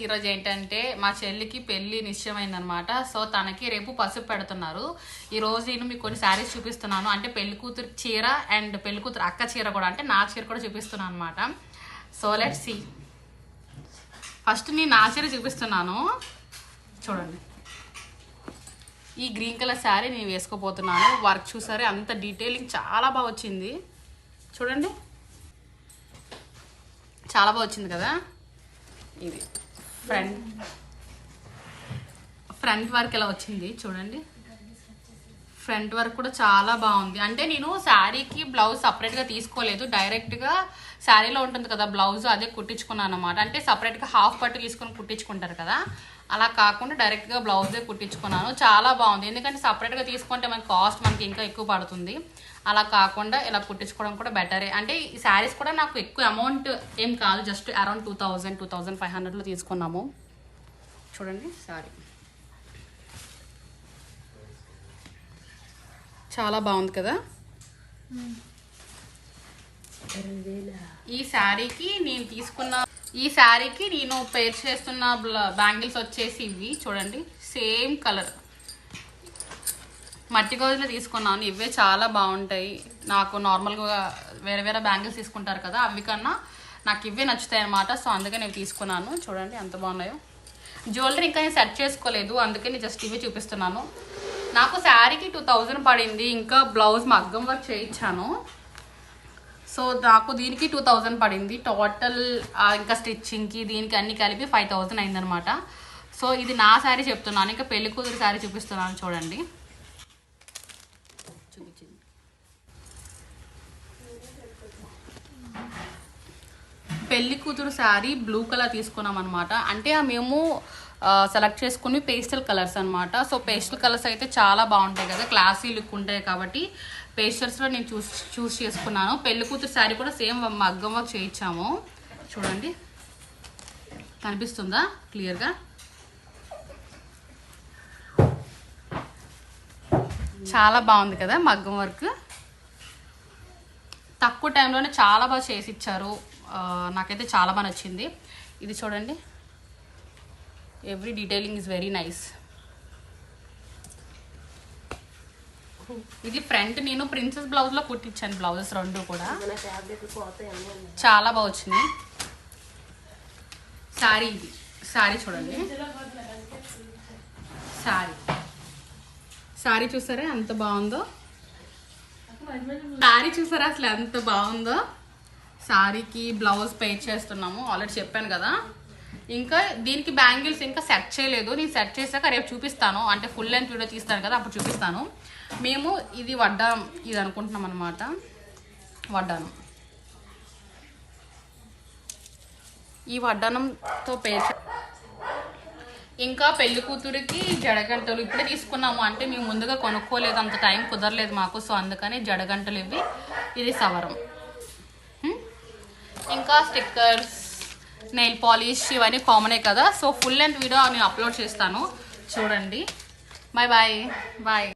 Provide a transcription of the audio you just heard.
ఈరోజు ఏంటంటే మా చెల్లికి పెళ్ళి నిశ్చయమైందనమాట సో తనకి రేపు పసుపు పెడుతున్నారు. ఈ రోజు నేను మీకు కొన్ని శారీస్ చూపిస్తున్నాను. అంటే పెళ్ళి కూతురు చీర అండ్ పెళ్ళి కూతురు అక్క చీర కూడా అంటే నా చీర కూడా చూపిస్తున్నాను అనమాట సో లెట్ సి ఫస్ట్ నేను నా చీర చూపిస్తున్నాను. చూడండి. ఈ గ్రీన్ కలర్ శారీ నేను వేసుకోపోతున్నాను వర్క్ చూసారే? అంత డీటెయిలింగ్ చాలా బాగా వచ్చింది. చూడండి. చాలా బాగా వచ్చింది కదా? ఇది. ఫ్రంట్ ఫ్రంట్ వర్క్ ఎలా వచ్చింది? చూడండి. ఫ్రంట్ వర్క్ కూడా చాలా బాగుంది. అంటే నేను శారీకి బ్లౌజ్ సపరేట్గా తీసుకోలేదు. డైరెక్ట్గా శారీలో ఉంటుంది కదా బ్లౌజ్ అదే కుట్టించుకున్నాను అనమాట అంటే సపరేట్గా హాఫ్ పట్టు తీసుకొని కుట్టించుకుంటారు కదా. అలా కాకుండా డైరెక్ట్గా బ్లౌజే కుట్టించుకున్నాను. చాలా బాగుంది. ఎందుకంటే సపరేట్గా తీసుకుంటే మనకి కాస్ట్ మనకి ఇంకా ఎక్కువ పడుతుంది. అలా కాకుండా ఇలా కుట్టించుకోవడం కూడా బెటరే అంటే ఈ శారీస్ కూడా నాకు ఎక్కువ అమౌంట్ ఏం కాదు. Just around two thousand two thousand five హండ్రెడ్లో తీసుకున్నాము. చూడండి సారీ. చాలా బాగుంది కదా? ఈ శారీకి నేను తీసుకున్న ఈ శారీకి నేను పేర్ చేస్తున్న బ్యాంగిల్స్ వచ్చేసి ఇవి. చూడండి సేమ్ కలర్. మట్టి గోజులు తీసుకున్నాను. ఇవే చాలా బాగుంటాయి. నాకు నార్మల్గా వేరే వేరే బ్యాంగిల్స్ తీసుకుంటారు కదా అవి కన్నా నాకు ఇవే నచ్చుతాయి అనమాట సో అందుకే నేను తీసుకున్నాను. చూడండి ఎంత బాగున్నాయో. జ్యువెలరీ ఇంకా నేను సెట్ చేసుకోలేదు. అందుకే నేను జస్ట్ ఇవే చూపిస్తున్నాను. నాకు శారీకి టూ థౌజండ్ పడింది. ఇంకా బ్లౌజ్ మగ్గం వర్క్ చేయించాను. సో నాకు దీనికి టూ థౌజండ్ పడింది. టోటల్ ఇంకా స్టిచ్చింగ్కి దీనికి అన్ని కలిపి ఫైవ్ థౌజండ్ అయిందనమాట సో ఇది నా శారీ చెప్తున్నాను. ఇంకా పెళ్ళి కూతురు శారీ చూపిస్తున్నాను చూడండి. పెళ్ళి కూతురు శారీ బ్లూ కలర్ తీసుకున్నాం అనమాట అంటే మేము సెలెక్ట్ చేసుకుని పేస్టల్ కలర్స్ అనమాట సో పేస్టల్ కలర్స్ అయితే చాలా బాగుంటాయి కదా క్లాసీ లుక్ ఉంటాయి కాబట్టి పేస్టర్స్లో నేను చూస్ చూస్ చేసుకున్నాను. పెళ్ళి కూతురు శారీ కూడా సేమ్ మగ్గం వర్క్ చేయించాము. చూడండి. కనిపిస్తుందా? క్లియర్గా? చాలా బాగుంది కదా మగ్గం వర్క్. తక్కువ టైంలోనే చాలా బాగా చేసి ఇచ్చారు నాకైతే చాలా బాగా నచ్చింది. ఇది చూడండి. Every detailing is very nice ఇది ఫ్రంట్ నేను ప్రిన్సెస్ బ్లౌజ్లో కుట్టించాను బ్లౌజెస్ రెండు కూడా. చాలా బాగా వచ్చినాయి. శారీ ఇది. శారీ చూడండి. శారీ శారీ చూసారా ఎంత బాగుందో? శారీ చూసారా అసలు ఎంత బాగుందో? శారీకి బ్లౌజ్ పే చేస్తున్నాము. ఆల్రెడీ చెప్పాను కదా. ఇంకా దీనికి బ్యాంగిల్స్ ఇంకా సెట్ చేయలేదు. నేను సెట్ చేశాక రేపు చూపిస్తాను. అంటే ఫుల్ లెంత్ వీడియో తీస్తాను కదా అప్పుడు చూపిస్తాను. మేము ఇది వడ్డాం ఇది అనుకుంటున్నాం అనమాట వడ్డానం. ఈ వడ్డానంతో పే ఇంకా పెళ్ళి కూతురికి జడగంటలు ఇప్పుడే తీసుకున్నాము. అంటే మేము ముందుగా కొనుక్కోలేదు అంత టైం కుదరలేదు మాకు. సో అందుకని జడగంటలు ఇవి ఇది సవరం. ఇంకా స్టిక్కర్స్. నెయిల్ పాలిష్ ఇవన్నీ కామనే కదా. సో ఫుల్ లెంత్ వీడియో నేను అప్లోడ్ చేస్తాను. చూడండి. Bye bye bye